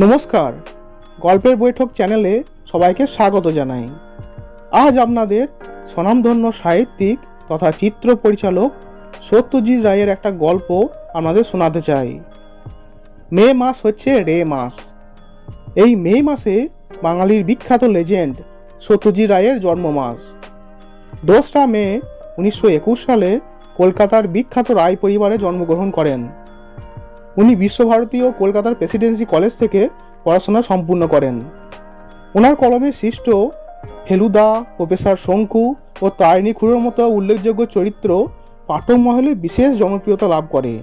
নমস্কার। গল্পের বৈঠক চ্যানেলে সবাইকে স্বাগত জানাই। আজ আপনাদের স্বনামধন্য সাহিত্যিক তথা চিত্র পরিচালক সত্যজিৎ রায়ের একটা গল্প আমাদের শোনাতে চাই। মে মাস হচ্ছে রে মাস। এই মে মাসে বাঙালির বিখ্যাত লেজেন্ড সত্যজিৎ রায়ের জন্ম মাস। দোসরা মে উনিশশো একুশ সালে কলকাতার বিখ্যাত রায় পরিবারে জন্মগ্রহণ করেন। উনি বিশ্বভারতী ও কলকাতার প্রেসিডেন্সি কলেজ থেকে পড়াশোনা সম্পূর্ণ করেন। ওনার কলমে সৃষ্ট ফেলুদা, প্রফেসর শঙ্কু ও তারিণী খুঁড়োর মতো উল্লেখযোগ্য চরিত্র পাঠক মহলে বিশেষ জনপ্রিয়তা লাভ করে।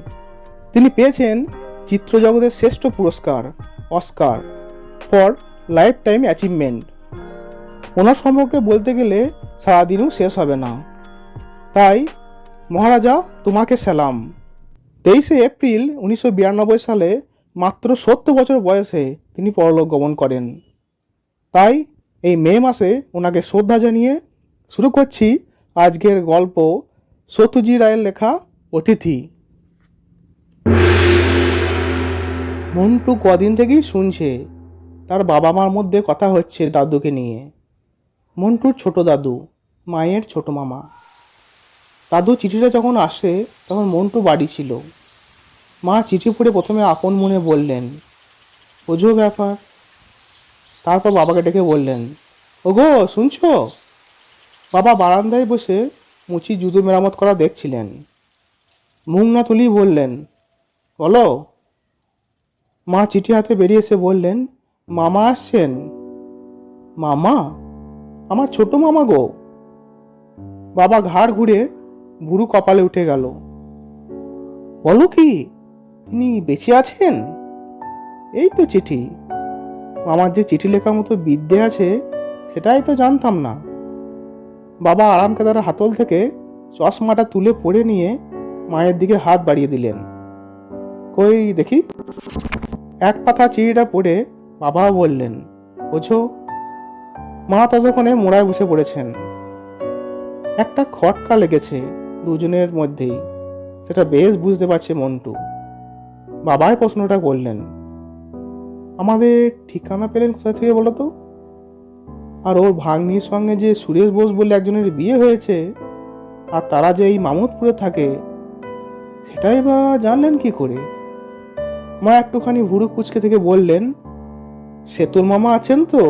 তিনি পেয়েছেন চিত্রজগতের শ্রেষ্ঠ পুরস্কার, Oscar, for lifetime achievement. ওনার সম্পর্কে বলতে গেলে সারাদিনও শেষ হবে না। তাই, মহারাজা, তোমাকে সালাম। তেইশে এপ্রিল উনিশশো বিরানব্বই সালে মাত্র সত্তর বছর বয়সে তিনি পরলোক গমন করেন। তাই এই মে মাসে ওনাকে শ্রদ্ধা জানিয়ে শুরু করছি আজকের গল্প সত্যজি রায়ের লেখা অতিথি। মন্টু কদিন থেকেই শুনছে, তার বাবা মার মধ্যে কথা হচ্ছে দাদুকে নিয়ে। মন্টুর ছোট দাদু, মায়ের ছোট মামা। দাদু চিঠিটা যখন আসে, তখন মন্টু বাড়ি ছিল। মা চিঠি পড়ে প্রথমে আপন মনে বললেন বোঝো ব্যাপার। তারপর বাবাকে ডেকে বললেন, ওগো, শুনছো? বাবা বারান্দায় বসে মুচি জুতো মেরামত করা দেখছিলেন। মুখ না তুলি বললেন, বলো। মা চিঠি হাতে বেরিয়ে এসে বললেন, মামা আসছেন? মামা? আমার ছোট মামা গো। বাবা ঘাড় ঘুরে বুড়ো কপালে উঠে গেল। বলো কি, তিনি বেঁচে আছেন? এই তো চিঠি। আমার যে চিঠি লেখার মতো বিদ্যে আছে, সেটাই তো জানতাম না। বাবা আরাম কেদার হাতল থেকে চশমাটা তুলে পড়ে নিয়ে মায়ের দিকে হাত বাড়িয়ে দিলেন। কই দেখি। এক পাতা চিঠিটা পড়ে বাবা বললেন, বোঝো, মা ততক্ষণে মোড়ায় বসে পড়েছেন। একটা খটকা লেগেছে। দুজনের মধ্যেই। সেটা বেশ বুঝতে পারছে মন্টু। বাবাই প্রশ্নটা করলেন, আমাদের ঠিকানা পেলেন কোথা থেকে বলো তো? আর ওর ভাগ্নির সঙ্গে যে সুরেশ বোস বলে একজনের বিয়ে হয়েছে, আর তারা যে এই মামুদপুরে থাকে সেটাই বা জানলেন কি করে? মা একটুখানি ভুরু কুচকে থেকে বললেন, সেতুল মামা আছেন তো?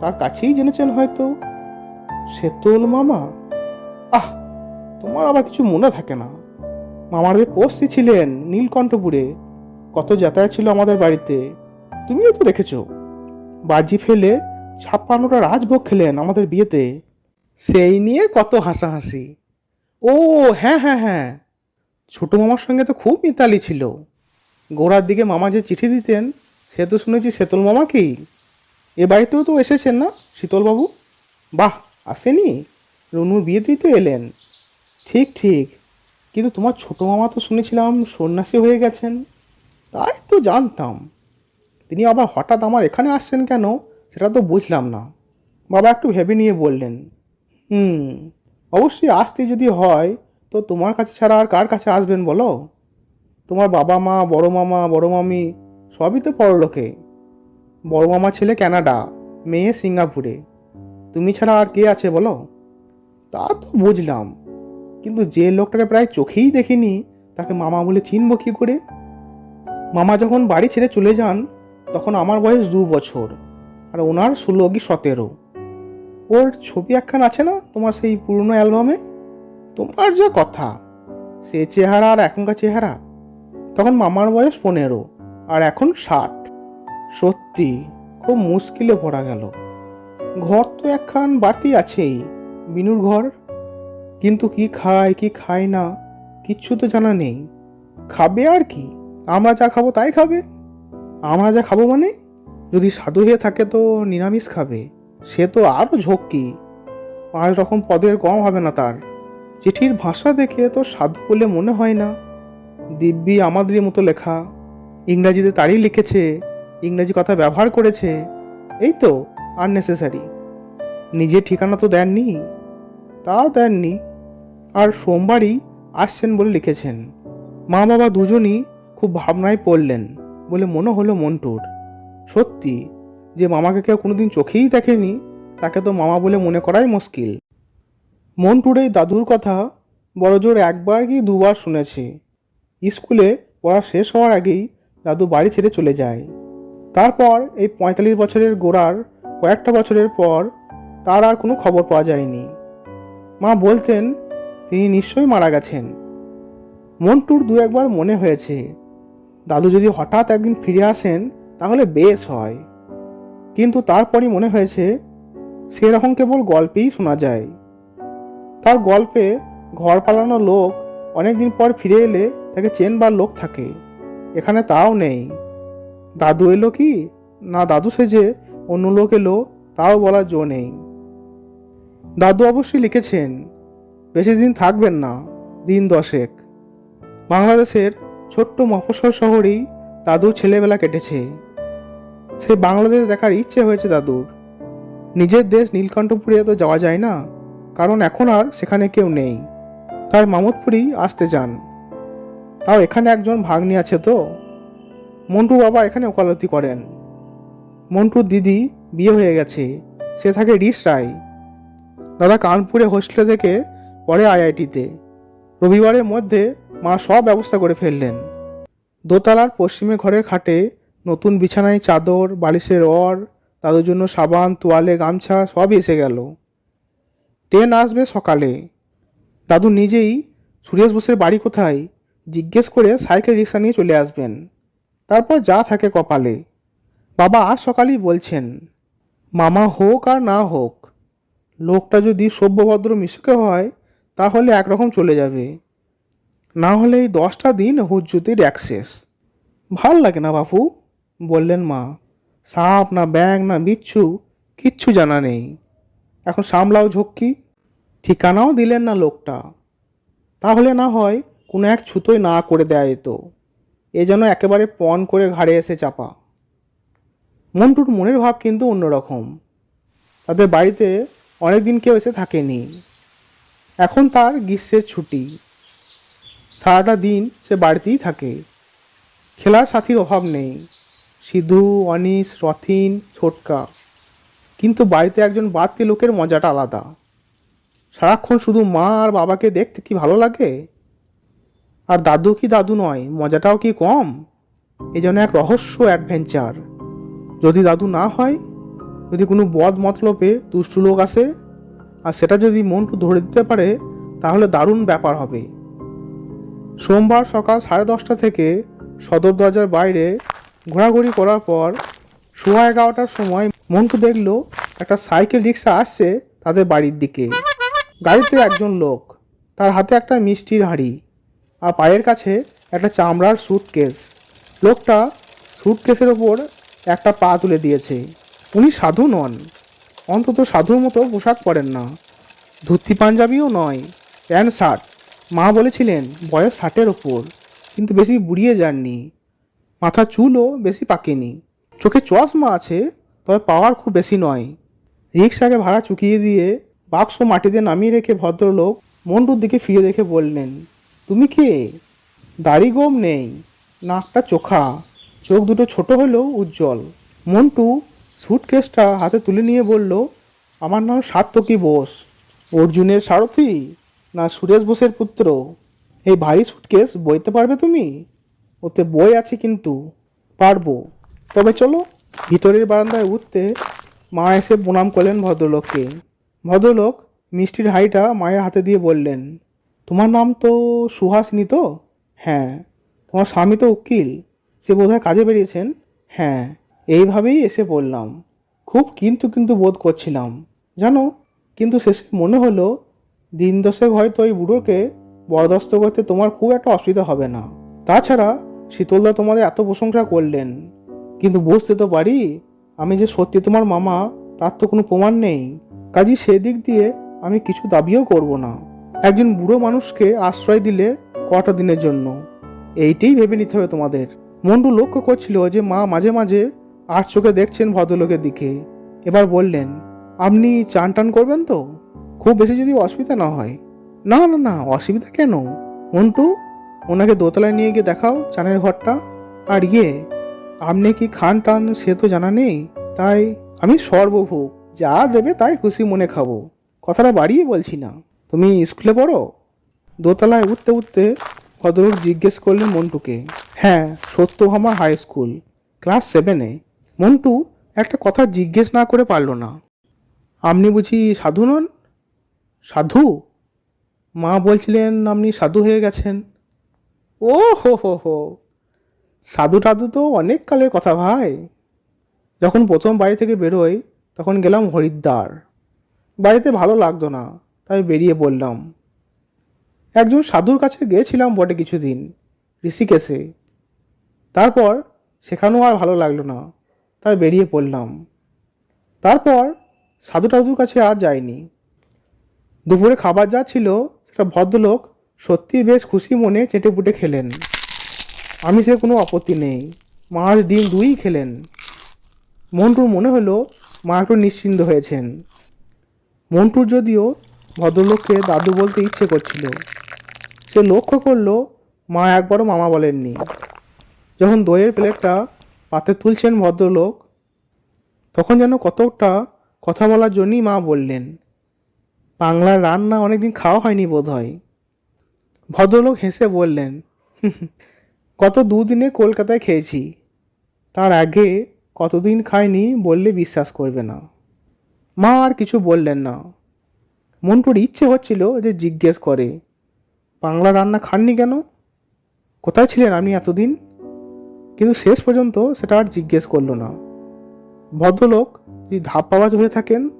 তার কাছেই জেনেছেন হয়তো। সেতুল মামা? তোমার আবার কিছু মনে থাকে না? মামাদের পোস্টই ছিলেন নীলকণ্ঠপুরে। কত যাতায়াত ছিল আমাদের বাড়িতে। তুমিও তো দেখেছ। বাজি ফেলে ছাপ্পান্নটা রাজভোগ খেলেন আমাদের বিয়েতে। সেই নিয়ে কত হাসাহাসি। ও হ্যাঁ হ্যাঁ হ্যাঁ। ছোট মামার সঙ্গে তো খুব মিতালি ছিল। গোড়ার দিকে মামা যে চিঠি দিতেন, সে তো শুনেছি সেতল মামা কি? এ বাড়িতেও তো এসেছেন না শীতলবাবু? বাহ, আসেনি? রনুর বিয়েতেই তো এলেন। ঠিক ঠিক। কিন্তু তোমার ছোটো মামা তো শুনেছিলাম সন্ন্যাসী হয়ে গেছেন। তাই তো জানতাম। তিনি আবার হঠাৎ আমার এখানে আসছেন কেন সেটা তো বুঝলাম না। বাবা একটু ভেবে নিয়ে বললেন, হুম, অবশ্যই আসতে যদি হয়, তো তোমার কাছে ছাড়া আর কার কাছে আসবেন বলো? তোমার বাবা মা, বড় মামা, বড় মামি, সবই তো পরলোকে। বড় মামা ছেলে কানাডা মেয়ে সিঙ্গাপুরে। তুমি ছাড়া আর কে আছে বলো? তা তো বুঝলাম। কিন্তু যে লোকটাকে প্রায় চোখেই দেখিনি, তাকে মামা বলে চিনব কি করে? মামা যখন বাড়ি ছেড়ে চলে যান, তখন আমার বয়স দু বছর, আর ওনার ষোলো কি সতেরো। ওর ছবি একখান আছে না, তোমার সেই পুরনো অ্যালবামে? তোমার যা কথা, সে চেহারা আর এখনকার চেহারা। তখন মামার বয়স পনেরো, আর এখন ষাট। সত্যি, খুব মুশকিলে পড়া গেল। ঘর তো একখান বাড়তি আছেই, বিনুর ঘর। কিন্তু কি খায় কি খায় না, কিচ্ছু তো জানা নেই। খাবে আর কি? আমরা যা খাব তাই খাবে? আমরা যা খাব মানে? যদি সাধু হয়ে থাকে তো নিরামিষ খাবে। সে তো আরও ঝক্কি। পাঁচ রকম পদের কম হবে না তার। চিঠির ভাষা দেখে তো সাধু বলে মনে হয় না। দিব্যি আমাদেরই মতো লেখা। ইংরাজিতে তারই লিখেছে। ইংরাজি কথা ব্যবহার করেছে। এই তো আননেসেসারি নিজের ঠিকানা তো দেননি। তা দেননি। আর সোমবারই আসছেন বলে লিখেছেন। মা বাবা দুজনই খুব ভাবনায় পড়লেন বলে মনে হলো মন্টুর। সত্যি, যে মামাকে কেউ কোনোদিন চোখেই দেখেনি, তাকে তো মামা বলে মনে করাই মুশকিল। মন্টুর এই দাদুর কথা বড়জোর একবার কি দুবার শুনেছে। স্কুলে পড়া শেষ হওয়ার আগেই দাদু বাড়ি ছেড়ে চলে যায়। তারপর এই পঁয়তাল্লিশ বছরের গোড়ার কয়েকটা বছরের পর তার আর কোনো খবর পাওয়া যায়নি। মা বলতেন তিনি নিশ্চয়ই মারা গেছেন। মন্টুর দু একবার মনে হয়েছে, দাদু যদি হঠাৎ একদিন ফিরে আসেন, তাহলে বেশ হয়। কিন্তু তারপরই মনে হয়েছে, সেরকম কেবল গল্পেই শোনা যায়। তার গল্পে ঘর পালানো লোক অনেকদিন পর ফিরে এলে তাকে চেনবার লোক থাকে, এখানে তাও নেই। দাদু এলো কি? না দাদু সেজে অন্য লোক এলো, তাও বলার জো নেই। দাদু অবশ্যই লিখেছেন বেশি দিন থাকবেন না, দিন দশেক। বাংলাদেশের ছোট্ট মফস্বল শহরেই দাদুর ছেলেবেলা কেটেছে। সে বাংলাদেশ দেখার ইচ্ছে হয়েছে দাদুর। নিজের দেশ নীলকণ্ঠপুরে তো যাওয়া যায় না, কারণ এখন আর সেখানে কেউ নেই। তাই মামুদপুরেই আসতে যান তাও এখানে একজন ভাগ্নি আছে তো। মন্টু বাবা এখানে ওকালতি করেন। মন্টুর দিদি বিয়ে হয়ে গেছে, সে থাকে রিস রায়। দাদা কানপুরে হোস্টেলে থেকে পরে আইআইটিতে। রবিবারের মধ্যে মা সব ব্যবস্থা করে ফেললেন। দোতলার পশ্চিমে ঘরের খাটে নতুন বিছানায় চাদর, বালিশের অর দাদুর জন্য সাবান, তোয়ালে গামছা সবই এসে গেল। ট্রেন আসবে সকালে। দাদু নিজেই সুরেশ বোসের বাড়ি কোথায় জিজ্ঞেস করে সাইকেল রিক্সা নিয়ে চলে আসবেন। তারপর যা থাকে কপালে। বাবা আজ সকালেই বলছেন, মামা হোক আর না হোক, লোকটা যদি সভ্যভদ্র মিশুকে হয় তাহলে একরকম চলে যাবে। না হলে এই দশটা দিন হুজ্জুতির অ্যাক্সেস ভালো লাগে না বাপু, বললেন মা। সাপ না ব্যাং না বিচ্ছু, কিচ্ছু জানা নেই। এখন সামলাও ঝক্কি। ঠিকানাও দিলেন না লোকটা। তাহলে না হয় কোনো এক ছুতোই না করে দেয়া যেত। এ যেন একেবারে পণ করে ঘাড়ে এসে চাপা। মন্টুর মনের ভাব কিন্তু অন্যরকম। তাদের বাড়িতে অনেক দিন কেউ এসে থাকেনি। এখন তার গ্রীষ্মের ছুটি। সারাটা দিন সে বাড়িতেই থাকে। খেলার সাথীর অভাব নেই। সিধু, অনিস, রথিন, ছোটকা। কিন্তু বাড়িতে একজন বাড়তি লোকের মজাটা আলাদা। সারাক্ষণ শুধু মা আর বাবাকে দেখতে কি ভালো লাগে? আর দাদু কি দাদু নয়, মজাটাও কি কম? এ যেন এক রহস্য অ্যাডভেঞ্চার যদি দাদু না হয়, যদি কোনো বদ মতলবে দুষ্টু লোক আসে আর সেটা যদি মন্টু ধরে দিতে পারে, তাহলে দারুণ ব্যাপার হবে। সোমবার সকাল সাড়ে দশটা থেকে সদর দরজার বাইরে ঘোরাঘুরি করার পর সোয়া এগারোটার সময় মন্টু দেখল একটা সাইকেল রিক্সা আসছে তাদের বাড়ির দিকে। গাড়িতে একজন লোক, তার হাতে একটা মিষ্টির হাঁড়ি আর পায়ের কাছে একটা চামড়ার স্যুটকেস লোকটা স্যুটকেসের ওপর একটা পা তুলে দিয়েছে। উনি সাধু নন। অন্তত সাধুর মতো পোশাক পরেন না। ধুতি পাঞ্জাবিও নয়, প্যান্ট শার্ট। মা বলেছিলেন, বয়স ষাটের ওপর, কিন্তু বেশি বুড়িয়ে যাননি। মাথার চুলও বেশি পাকেনি। চোখে চশমা আছে, তবে পাওয়ার খুব বেশি নয়। রিক্সাকে ভাড়া চুকিয়ে দিয়ে বাক্স মাটিতে নামিয়ে রেখে ভদ্রলোক মন্টুর দিকে ফিরে দেখে বললেন, তুমি কে? দাড়ি গোম নেই, নাকটা চোখা। চোখ দুটো ছোট হলেও উজ্জ্বল। মন্টু সুটকেসটা হাতে তুলে নিয়ে বলল, আমার নাম সাত্তকী বোস। অর্জুনের সারথি না সুরেশ বোসের পুত্র? এই ভারী সুটকেস বইতে পারবে তুমি? ওতে বই আছে কিন্তু, পারব। তবে চলো, ভিতরের বারান্দায় উঠতে মা এসে প্রণাম করলেন ভদ্রলোককে। ভদ্রলোক মিষ্টির হাঁড়িটা মায়ের হাতে দিয়ে বললেন, তোমার নাম তো সুহাসিনী তো? হ্যাঁ। তোমার স্বামী তো উকিল? সে বোধহয় কাজে বেরিয়েছেন? হ্যাঁ। এইভাবেই এসে বললাম, খুব কিন্তু কিন্তু বোধ করছিলাম। জানো, কিন্তু শেষে মনে হলো, দিন দশেক হয়তো ওই বুড়োকে বরদস্ত করতে তোমার খুব একটা অসুবিধা হবে না। তাছাড়া শীতলদা তোমাদের এত প্রশংসা করলেন, কিন্তু বুঝতে তো পারি আমি যে সত্যি তোমার মামা, তার তো কোনো প্রমাণ নেই। কাজী সেদিক দিয়ে আমি কিছু দাবিও করব না। একজন বুড়ো মানুষকে আশ্রয় দিলে কটা দিনের জন্য? এইটাই ভেবে নিতে হবে তোমাদের। মন্টু লক্ষ্য করছিল যে মা মাঝে মাঝে আর চোখে দেখছেন ভদ্রলোকের দিকে। এবার বললেন, আপনি চান টান করবেন তো? খুব বেশি যদি অসুবিধা না হয়? না না না, অসুবিধা কেন? মন্টু, ওনাকে দোতলায় নিয়ে গিয়ে দেখাও চানের ঘরটা। আর ইয়ে আপনি কি খান টান সে তো জানা নেই। তাই আমি সর্বভোগ, যা দেবে তাই খুশি মনে খাব। কথাটা বাড়িয়ে বলছি না। তুমি স্কুলে পড়ো? দোতলায় উঠতে উঠতে ভদ্রলোক জিজ্ঞেস করলেন মন্টুকে হ্যাঁ সত্যভামা হাই স্কুল, ক্লাস সেভেনে। মন্টু একটা কথা জিজ্ঞেস না করে পারল না। আপনি বুঝি সাধু নন? সাধু? মা বলছিলেন আপনি সাধু হয়ে গেছেন। ও হো হো হো। সাধু টাধু তো অনেক কালের কথা ভাই। যখন প্রথম বাড়ি থেকে বেরোই, তখন গেলাম হরিদ্বার। বাড়িতে ভালো লাগতো না, তাই বেরিয়ে পড়লাম। একজন সাধুর কাছে গিয়েছিলাম বটে কিছুদিন, ঋষিকেশে। তারপর সেখানেও আর ভালো লাগল না। তাই বেরিয়ে পড়লাম। তারপর সাধু টাধুর কাছে আর যাইনি। দুপুরে খাবার যা ছিল সেটা ভদ্রলোক সত্যিই বেশ খুশি মনে চেটে পুটে খেলেন। আমি সে কোনো আপত্তি নেই। মাছ, ডিম দুই খেলেন। মন্টুর মনে হলো মা একটু নিশ্চিন্ত হয়েছেন। মন্টুর যদিও ভদ্রলোককে দাদু বলতে ইচ্ছে করছিল, সে লক্ষ্য করল মা একবারও মামা বলেননি। যখন দইয়ের প্লেটটা পাতে তুলছেন ভদ্রলোক, তখন যেন কতটা কথা বলার জন্যই মা বললেন, বাংলার রান্না অনেকদিন খাওয়া হয়নি বোধ হয় ভদ্রলোক হেসে বললেন গত দুদিনে কলকাতায় খেয়েছি, তার আগে কতদিন খাইনি বললে বিশ্বাস করবে না। মা আর কিছু বললেন না। মন্টুর ইচ্ছে হচ্ছিল যে জিজ্ঞেস করে, বাংলা রান্না খাননি কেন? কোথায় ছিলেন আপনি এতদিন? কিন্তু শেষ পর্যন্ত সেটা আর জিজ্ঞেস করল না। ভদ্রলোক যদি ধাপ্পাবাজ হয়ে থাকেন,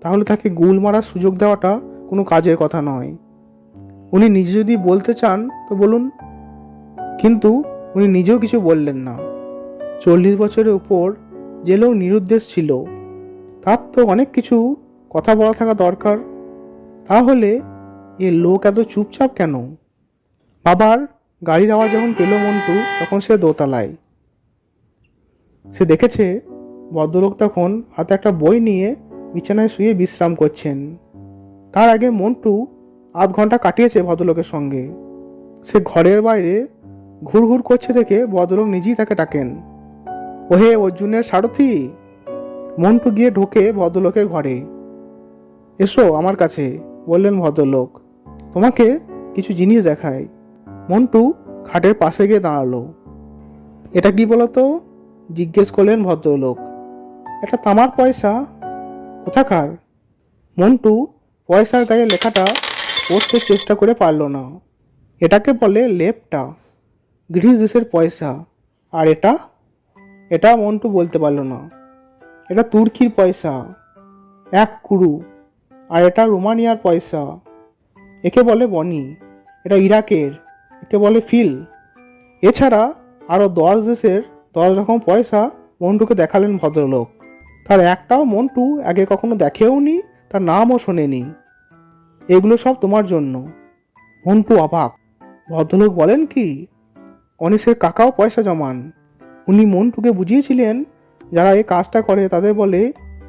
তাহলে তাকে গুল মারার সুযোগ দেওয়াটা কোনো কাজের কথা নয়। উনি নিজে যদি বলতে চান, তো বলুন। কিন্তু উনি নিজেও কিছু বললেন না। চল্লিশ বছরের উপর যে লোক নিরুদ্দেশ ছিল, তার তো অনেক কিছু কথা বলা থাকা দরকার। তাহলে এ লোক এত চুপচাপ কেন? বাবার গাড়ির আওয়াজ যখন পেল মন্টু, তখন সে দোতলায়। সে দেখেছে ভদ্রলোক তখন হাতে একটা বই নিয়ে বিছানায় শুয়ে বিশ্রাম করছেন। তার আগে মন্টু আধ ঘণ্টা কাটিয়েছে ভদ্রলোকের সঙ্গে। সে ঘরের বাইরে ঘুরঘুর করছে দেখে ভদ্রলোক নিজেই তাকে ডাকেন। ওহে অর্জুনের সারথি! মন্টু গিয়ে ঢোকে ভদ্রলোকের ঘরে। এসো আমার কাছে, বললেন ভদ্রলোক। তোমাকে কিছু জিনিস দেখায় মন্টু খাটের পাশে গিয়ে দাঁড়াল। এটা কি বলতো? জিজ্ঞেস করলেন ভদ্রলোক, একটা তামার পয়সা কোথাকার? মন্টু পয়সার গায়ে লেখাটা পড়তে চেষ্টা করে পারল না। এটাকে বলে লেপটা গ্রিস দেশের পয়সা। আর এটা? এটা মন্টু বলতে পারল না। এটা তুর্কির পয়সা, এক কুরু। আর এটা রোমানিয়ার পয়সা। একে বলে বনি, এটা ইরাকের। একে বলে ফিল। এছাড়া আরও দশ দেশের দশ রকম পয়সা মন্টুকে দেখালেন ভদ্রলোক, তার একটাও মন্টু আগে কখনো দেখেও নি তার নামও শোনেনি। এগুলো সব তোমার জন্য। মন্টু অবাক। ভদ্রলোক বলেন কি, অনিশের কাকাও পয়সা জমান। উনি মন্টুকে বুঝিয়েছিলেন, যারা এই কাজটা করে তাদের বলে,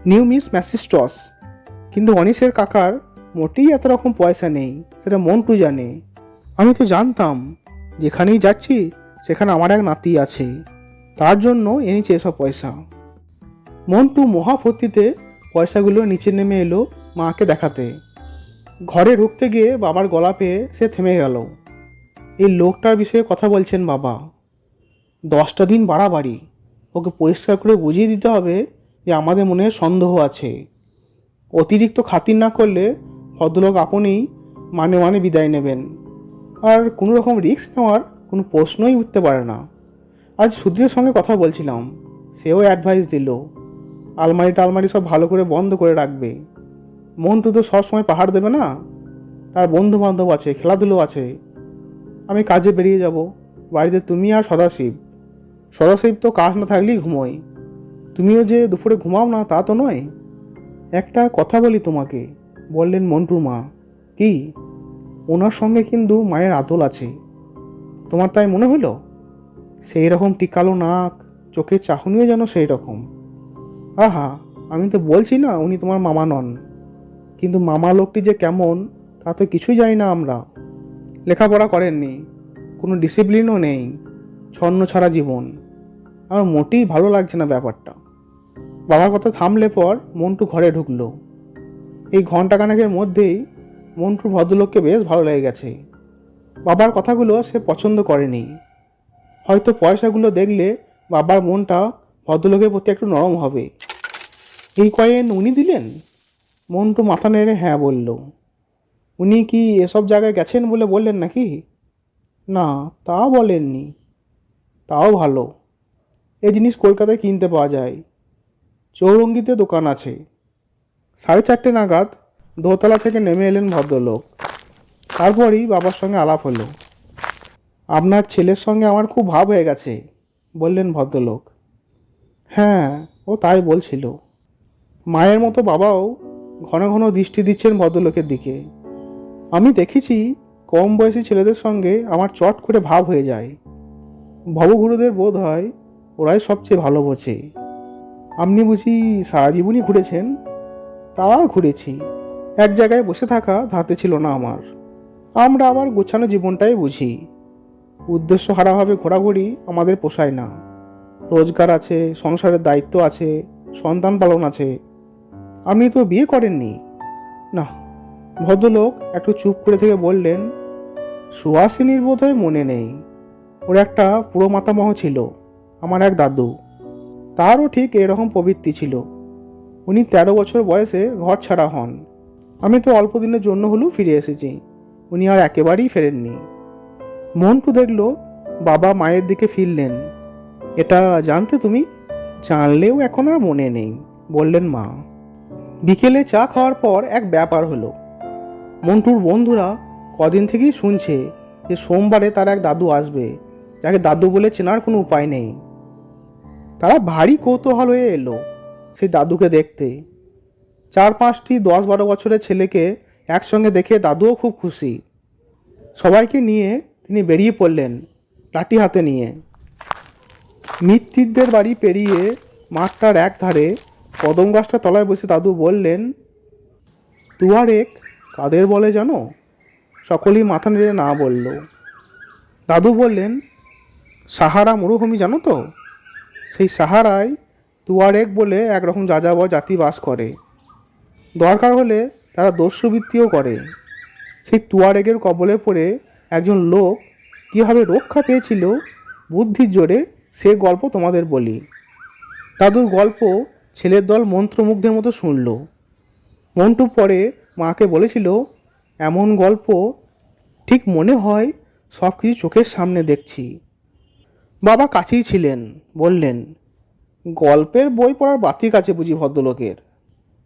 নিউ মিস ম্যাসিস্টস। কিন্তু অনিশের কাকার মোটেই এত রকম পয়সা নেই, সেটা মন্টু জানে। আমি তো জানতাম, যেখানেই যাচ্ছি, সেখানে আমার এক নাতি আছে। তার জন্য এনেছে এসব পয়সা। মন্টু মহাফূর্তিতে পয়সাগুলো নিচে নেমে এলো মাকে দেখাতে। ঘরে ঢুকতে গিয়ে বাবার গলা পেয়ে সে থেমে গেল। এই লোকটার বিষয়ে কথা বলছেন বাবা। দশটা দিন বাড়াবাড়ি। ওকে পরিষ্কার করে বুঝিয়ে দিতে হবে যে আমাদের মনে সন্দেহ আছে। অতিরিক্ত খাতির না করলে ভদ্রলোক আপনিই মানে মানে বিদায় নেবেন। আর কোনো রকম রিস্ক নেওয়ার কোনো প্রশ্নই উঠতে পারে না। আজ সুধীরের সঙ্গে কথা বলছিলাম। সেও অ্যাডভাইস দিল। আলমারি টালমারি সব ভালো করে বন্ধ করে রাখবে। মন্টু তো সবসময় পাহাড় দেবে না? তার বন্ধু বান্ধব আছে, খেলাধুলো আছে। আমি কাজে বেরিয়ে যাব। বাড়িতে তুমি আর সদাশিব। সদাশিব তো কাজ না থাকলেই ঘুমোয়। তুমিও যে দুপুরে ঘুমাও না, তা তো নয়। একটা কথা বলি তোমাকে, বললেন মন্টুর মা। কি? ওনার সঙ্গে কিন্তু মায়ের আদল আছে। তোমার তাই মনে হলো সেই রকম টিকালো নাক চোখের চাহনিও যেন সেই রকম আহা, আমি তো বলছি না উনি তোমার মামা নন। কিন্তু মামা লোকটি যে কেমন, তা তো কিছুই জানি না আমরা। লেখাপড়া করেননি, কোনো ডিসিপ্লিনও নেই, ছন্ন ছাড়া জীবন। আমার মোটেই ভালো লাগছে না ব্যাপারটা। বাবার কথা থামলে পর মন্টু ঘরে ঢুকলো। এই ঘন্টাখানেকের মধ্যেই মন্টুর ভদ্রলোককে বেশ ভালো লেগে গেছে। বাবার কথাগুলো সে পছন্দ করেনি। হয়তো পয়সাগুলো দেখলে বাবার মনটা ভদ্রলোকের প্রতি একটু নরম হবে। এই কয়েন উনি দিলেন? মন্টু মাথা নেড়ে হ্যাঁ বলল। উনি কি এসব জায়গায় গেছেন বলে বললেন নাকি? না, তা বলেননি। তাও ভালো। এই জিনিস কলকাতায় কিনতে পাওয়া যায়। চৌরঙ্গিতে দোকান আছে। সাড়ে চারটে নাগাদ দোতলা থেকে নেমে এলেন ভদ্রলোক। তারপরই বাবার সঙ্গে আলাপ হলো। আপনার ছেলের সঙ্গে আমার খুব ভাব হয়ে গেছে, বললেন ভদ্রলোক। হ্যাঁ ও তাই বলছিল। মায়ের মতো বাবাও ঘন ঘন দৃষ্টি দিচ্ছেন ভদ্রলোকের দিকে। আমি দেখেছি কম বয়সী ছেলেদের সঙ্গে আমার চট করে ভাব হয়ে যায়। ভবগুরুদের বোধ হয় ওরাই সবচেয়ে ভালো বোঝে। আপনি বুঝি সারা জীবনই ঘুরেছেন? তা ঘুরেছি। এক জায়গায় বসে থাকা ধাতে ছিল না আমার। আমরা আবার গোছানো জীবনটাই বুঝি। উদ্দেশ্য হারাভাবে ঘোরাঘুরি আমাদের পোষায় না। রোজগার আছে, সংসারের দায়িত্ব আছে, সন্তান পালন আছে। আপনি তো বিয়ে করেননি। না, ভদ্রলোক একটু চুপ করে থেকে বললেন, সুহাসিনীর বোধহয় মনে নেই। ওর একটা পুরো মাতামহ ছিল, আমার এক দাদু। তারও ঠিক এরকম প্রবৃত্তি ছিল। উনি তেরো বছর বয়সে ঘর ছাড়া হন। আমি তো অল্প দিনের জন্য হলেও ফিরে এসেছি। উনি আর একেবারেই ফেরেননি। মন্টু দেখল বাবা মায়ের দিকে ফিরলেন। এটা জানতে তুমি? জানলেও এখন আর মনে নেই, বললেন মা। বিকেলে চা খাওয়ার পর এক ব্যাপার হলো। মন্টুর বন্ধুরা কদিন থেকেই শুনছে যে সোমবারে তার এক দাদু আসবে, যাকে দাদু বলে চেনার কোনো উপায় নেই। তারা ভারী কৌতূহল হয়ে এলো সেই দাদুকে দেখতে। চার পাঁচটি দশ বারো বছরের ছেলেকে একসঙ্গে দেখে দাদুও খুব খুশি। সবাইকে নিয়ে তিনি বেরিয়ে পড়লেন লাঠি হাতে নিয়ে। মৃত্যুদের বাড়ি পেরিয়ে মাঠটার এক ধারে কদম গাছটা তলায় বসে দাদু বললেন তুয়ারেক কাদের বলে জানো? সকলেই মাথা নেড়ে না বলল। দাদু বললেন, সাহারা মরুভূমি জানো তো? সেই সাহারায় তুয়ারেক বলে একরকম যাযাবর জাতি বাস করে। দরকার হলে তারা দস্যুবৃত্তিও করে। সেই তুয়ারেগের কবলে পড়ে একজন লোক কীভাবে রক্ষা পেয়েছিল বুদ্ধির জোরে, সে গল্প তোমাদের বলি। দাদুর গল্প ছেলের দল মন্ত্রমুগ্ধের মতো শুনল। মন্টু পরে মাকে বলেছিল, এমন গল্প ঠিক মনে হয় সব কিছু চোখের সামনে দেখছি। বাবা কাছেই ছিলেন, বললেন, গল্পের বই পড়ার বাতিক আছে বুঝি ভদ্রলোকের।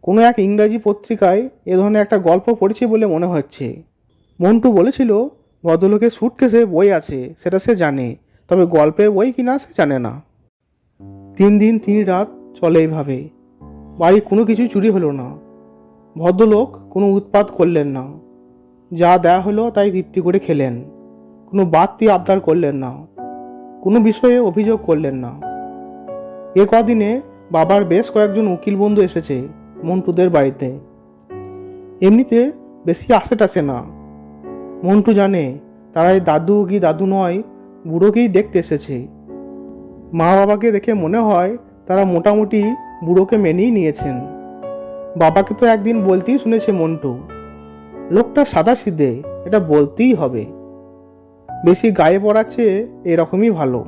কোনো এক ইংরাজি পত্রিকায় এ ধরনের একটা গল্প পড়েছি বলে মনে হচ্ছে। মন্টু বলেছিল ভদ্রলোকের সুটকেসে বই আছে, সেটা সে জানে, তবে গল্পের বই কিনা সে জানে না। তিন দিন তিন রাত চলে এইভাবে। বাড়ি কোনো কিছু চুরি হলো না। ভদ্রলোক কোনো উৎপাত করলেন না। যা দেয়া হলো তাই তৃপ্তি করে খেলেন। কোনো বাড়তি আবদার করলেন না। কোনো বিষয়ে অভিযোগ করলেন না। এ কদিনে বাবার বেশ কয়েকজন উকিল বন্ধু এসেছে মন্টুদের বাড়িতে। এমনিতে বেশি আসে টাসে না। মন্টু জানে তারা এই দাদু কি দাদু নয়, বুড়োকেই দেখতে এসেছে। মা বাবাকে দেখে মনে হয় তারা মোটামুটি বুড়োকে মেনেই নিয়েছেন। বাবাকে তো একদিন বলতেই শুনেছে মন্টু, লোকটা সাদা সিধে, এটা বলতেই হবে। বেশি গায়ে পড়াচ্ছে এরকমই ভালো।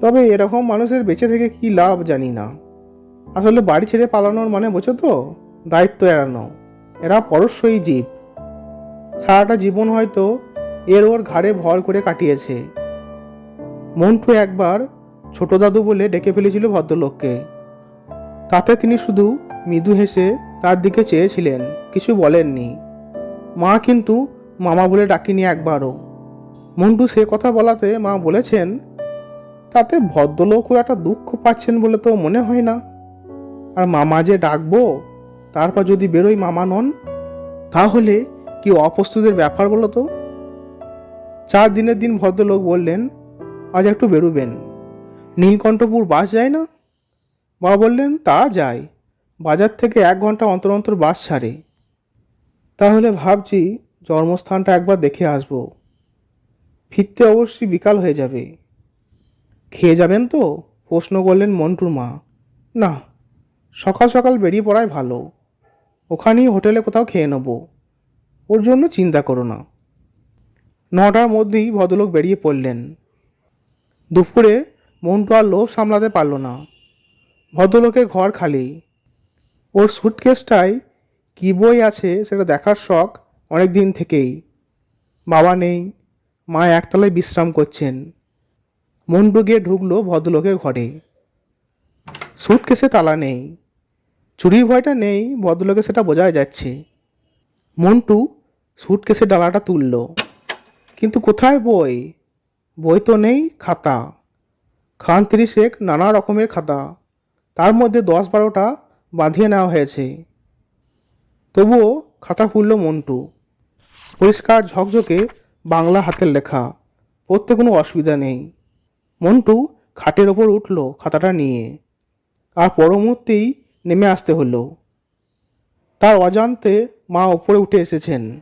তবে এরকম মানুষের বেঁচে থেকে কি লাভ জানি না। আসলে বাড়ি ছেড়ে পালানোর মানে বোঝো তো, দায়িত্ব এড়ানো। এরা পরস্যই জীব। সারাটা জীবন হয়তো এর ওর ঘাড়ে ভর করে কাটিয়েছে। মন্টু একবার ছোট দাদু বলে ডেকে ফেলেছিল ভদ্রলোককে। তাতে তিনি শুধু মৃদু হেসে তার দিকে চেয়েছিলেন, কিছু বলেননি। মা কিন্তু মামা বলে ডাকিনি একবারও। মন্টু সে কথা বলাতে মা বলেছেন, তাতে ভদ্রলোকও একটা দুঃখ পাচ্ছেন বলে তো মনে হয় না। আর মামা যে ডাকবো, তারপর যদি বেরোই মামা নন, তাহলে কি অপ্রস্তুতের ব্যাপার বলো তো? চার দিনের দিন ভদ্রলোক বললেন, আজ একটু বেরোবেন। নীলকণ্ঠপুর বাস যায় না? বাবা বললেন, তা যায়। বাজার থেকে এক ঘণ্টা অন্তর অন্তর বাস ছাড়ে। তাহলে ভাবছি জন্মস্থানটা একবার দেখে আসব। ফিরতে অবশ্যই বিকাল হয়ে যাবে। খেয়ে যাবেন তো? প্রশ্ন করলেন মন্টুর মা। না, সকাল সকাল বেরিয়ে পড়াই ভালো। ওখানেই হোটেলে কোথাও খেয়ে নেব। ওর জন্য চিন্তা করো না। নটার মধ্যেই ভদ্রলোক বেরিয়ে পড়লেন। দুপুরে মন্টু আর লোভ সামলাতে পারল না। ভদ্রলোকের ঘর খালি। ওর সুটকেসটায় কী বই আছে সেটা দেখার শখ অনেক দিন থেকেই। বাবা নেই, মা একতলায় বিশ্রাম করছেন। মন্টু গিয়ে ঢুকলো ভদ্রলোকের ঘরে। সুটকেসে তালা নেই। চুরির ভয়টা নেই, ভদ্রলোকে সেটা বোঝা যাচ্ছে। মন্টু সুটকেসের ডালাটা তুলল। কিন্তু কোথায় বই? বই তো নেই, খাতা। খান ত্রিশেক নানা রকমের খাতা। তার মধ্যে দশ বারোটা বাঁধিয়ে নেওয়া হয়েছে। তবুও খাতা খুলল মন্টু। পরিষ্কার ঝকঝকে বাংলা হাতের লেখা। পড়তে কোনো অসুবিধা নেই। মন্টু খাটের ওপর উঠল খাতাটা নিয়ে। আর পরমুহূর্তেই নেমে আসতে হলো। তার অজান্তে মা ওপরে উঠে এসেছেন।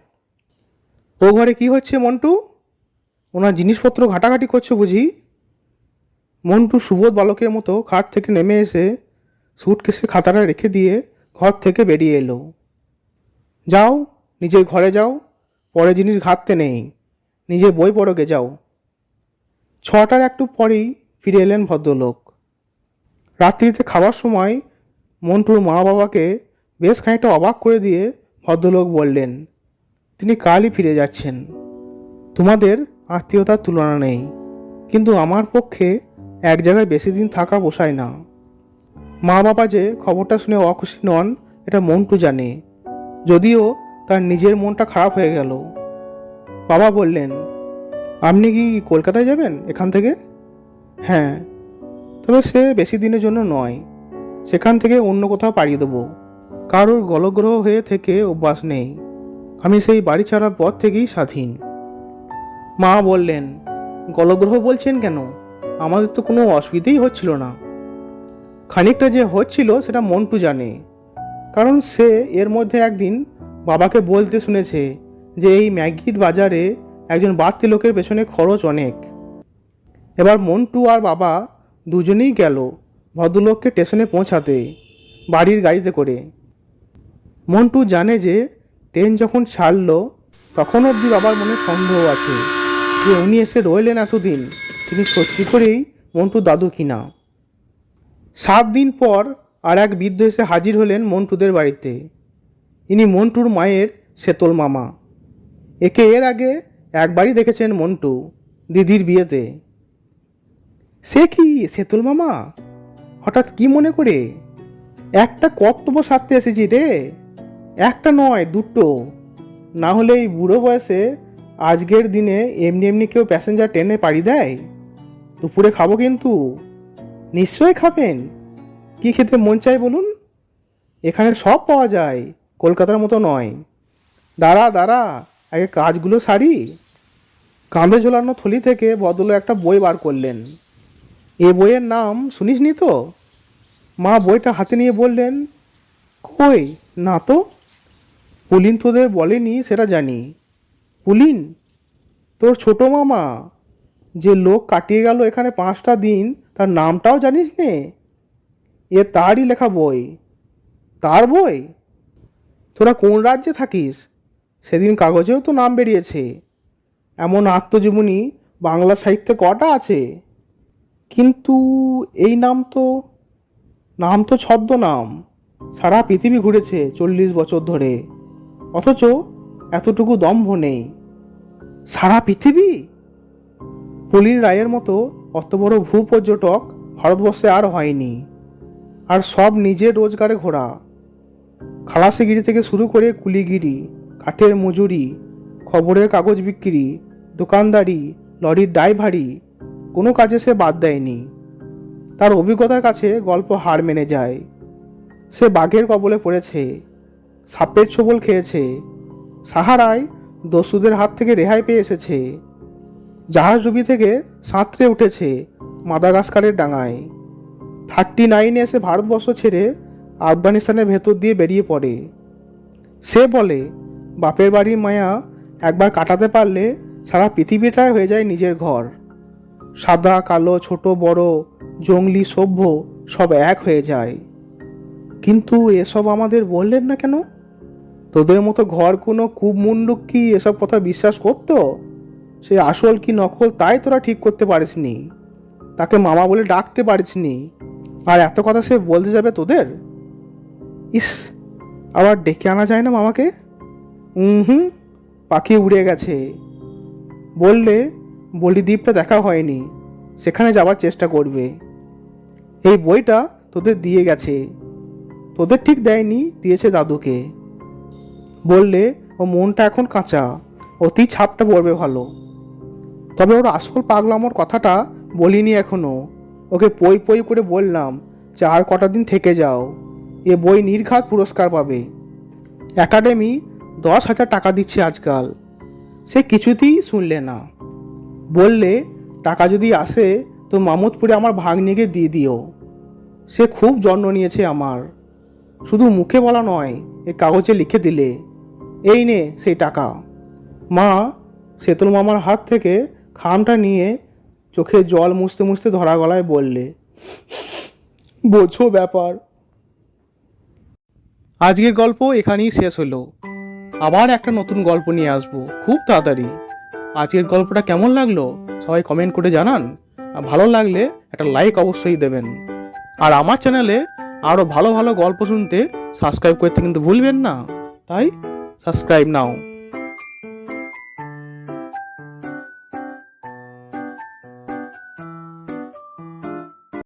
ও ঘরে কি হচ্ছে মন্টু? ওনার জিনিসপত্র ঘাটাঘাটি করছ বুঝি? মন্টু সুবোধ বালকের মতো খাট থেকে নেমে এসে সুটকেসে খাতাটা রেখে দিয়ে ঘর থেকে বেরিয়ে এলো। যাও, নিজের ঘরে যাও, পরে জিনিস ঘাটতে নেই, নিজের বই পড়োগে যাও। ছটার একটু পরেই ফিরে এলেন ভদ্রলোক। রাত্রিতে খাওয়ার সময় মন্টুর মা বাবাকে বেশ খানিকটা অবাক করে দিয়ে ভদ্রলোক বললেন তিনি কালই ফিরে যাচ্ছেন। তোমাদের আত্মীয়তার তুলনা নেই, কিন্তু আমার পক্ষে এক জায়গায় বেশি দিন থাকা পোষায় না। মা বাবা যে খবরটা শুনে অখুশি নন, এটা মন্টু জানে। যদিও তার নিজের মনটা খারাপ হয়ে গেল। বাবা বললেন, আপনি কি কলকাতায় যাবেন এখান থেকে? হ্যাঁ তবে সে বেশি দিনের জন্য নয়। সেখান থেকে অন্য কোথাও পাড়িয়ে দেবো। কারোর গলগ্রহ হয়ে থেকে অভ্যাস নেই। আমি সেই বাড়ি ছাড়ার পর থেকেই স্বাধীন। মা বললেন, গলগ্রহ বলছেন কেন? আমাদের তো কোনো অসুবিধেই হচ্ছিল না। খানিকটা যে হচ্ছিল সেটা মন্টু জানে। কারণ সে এর মধ্যে একদিন বাবাকে বলতে শুনেছে যে এই ম্যাগির বাজারে একজন বাড়তি লোকের পেছনে খরচ অনেক। এবার মন্টু আর বাবা দুজনেই গেল ভদ্রলোককে স্টেশনে পৌঁছাতে, বাড়ির গাড়িতে করে। মন্টু জানে যে ট্রেন যখন ছাড়ল, তখন অবধি বাবার মনে সন্দেহ আছে যে উনি এসে রইলেন এতদিন। তিনি সত্যি করেই মন্টু দাদু কিনা। সাত দিন পর আর এক বৃদ্ধ এসে হাজির হলেন মন্টুদের বাড়িতে। ইনি মন্টুর মায়ের শেতল মামা। একে এর আগে একবারই দেখেছেন মন্টু দিদির বিয়েতে। সে কি সেতুল মামা? হঠাৎ কি মনে করে? একটা কর্তব্য সারতে এসেছি রে। একটা নয়, দুটো। না হলে এই বুড়ো বয়সে আজকের দিনে এমনি এমনি কেউ প্যাসেঞ্জার ট্রেনে পাড়ি দেয়? দুপুরে খাব কিন্তু। নিশ্চয়ই খাবেন। কি খেতে মন চাই বলুন? এখানে সব পাওয়া যায়, কলকাতার মতো নয়। দাঁড়া দাঁড়া, আগে কাজগুলো সারি। কাঁধে ঝোলানো থলি থেকে বদল একটা বই বার করলেন। এ বইয়ের নাম শুনিসনি তো? মা বইটা হাতে নিয়ে বললেন, কই, না তো? পুলিন তোদের বলেনি সেটা জানি। পুলিন, তোর ছোট মামা, যে লোক কাটিয়ে গেল এখানে পাঁচটা দিন, তার নামটাও জানিস নে? এ তারই লেখা বই। তার বই? তোরা কোন রাজ্যে থাকিস? সেদিন কাগজেও তো নাম বেরিয়েছে। এমন আত্মজীবনী বাংলা সাহিত্যে কটা আছে? কিন্তু এই নাম তো নাম তো ছদ্ম নাম সারা পৃথিবী ঘুরেছে চল্লিশ বছর ধরে। অথচ এতটুকু দম্ভ নেই। সারা পৃথিবী? পুলিন রায়ের মতো অত বড় ভূ পর্যটক ভারতবর্ষে আর হয়নি। আর সব নিজের রোজগারে ঘোরা। খালাসিগিরি থেকে শুরু করে কুলিগিরি, কাঠের মজুরি, খবরের কাগজ বিক্রি, দোকানদারি, লরির ড্রাইভারি, কোনো কাজে সে বাদ দেয়নি। তার অভিজ্ঞতার কাছে গল্প হার মেনে যায়। সে বাঘের কবলে পড়েছে। সাপের ছোবল খেয়েছে। সাহারায় দস্যুদের হাত থেকে রেহাই পেয়ে এসেছে। জাহাজ ডুবি থেকে সাঁতরে উঠেছে মাদাগাস্কারের ডাঙায়। থার্টি নাইনে এসে ভারতবর্ষ ছেড়ে আফগানিস্তানের ভেতর দিয়ে বেরিয়ে পড়ে। সে বলে, বাপের বাড়ির মায়া একবার কাটাতে পারলে সারা পৃথিবীটাই হয়ে যায় নিজের ঘর। সাদা, কালো, ছোট, বড়, জঙ্গলি, সভ্য সব এক হয়ে যায়। কিন্তু এসব আমাদের বললেন না কেন? তোদের মতো ঘর কোনো কুমুন্ডুক কি এসব কথা বিশ্বাস করতো? সে আসল কি নকল তাই তোরা ঠিক করতে পারিসনি। তাকে মামা বলে ডাকতে পারিসনি। আর এত কথা সে বলতে যাবে তোদের? ইস, আবার ডেকে আনা যায় না মামাকে? হুম, পাখি উড়ে গেছে। বললে বলি দ্বীপটা দেখা হয়নি। সেখানে যাবার চেষ্টা করবে। এই বইটা তোদের দিয়ে গেছে। তোদের ঠিক দেয়নি, দিয়েছে দাদুকে। বললে, ও মনটা এখন কাঁচা, অতি ছাপটা পড়বে ভালো। তবে ওর আসল পাগলামোর কথাটা বলিনি এখনও ওকে পই পই করে বললাম যে আর কটা দিন থেকে যাও, এ বই নির্ঘাত পুরস্কার পাবে। একাডেমি দশ হাজার টাকা দিচ্ছে আজকাল সে কিছুতেই শুনলে না। বললে, টাকা যদি আসে, তো মামুদপুরে আমার ভাগ্নিকে দিয়ে দিও। সে খুব যত্ন নিয়েছে আমার। শুধু মুখে বলা নয়, এ কাগজে লিখে দিলে। এই নে সেই টাকা। মা, সেতুল মামার হাত থেকে খামটা নিয়ে চোখে জল মুছতে মুছতে ধরা গলায় বললে, বোঝো ব্যাপার। আজকের গল্প এখানেই শেষ হলো। আবার একটা নতুন গল্প নিয়ে আসব খুব তাড়াতাড়ি। আজকের গল্পটা কেমন লাগল সবাই কমেন্ট করে জানান। ভালো লাগলে একটা লাইক অবশ্যই দেবেন। আর আমার চ্যানেলে আরও ভালো ভালো গল্প শুনতে সাবস্ক্রাইব করতে কিন্তু ভুলবেন না। তাই সাবস্ক্রাইব নাও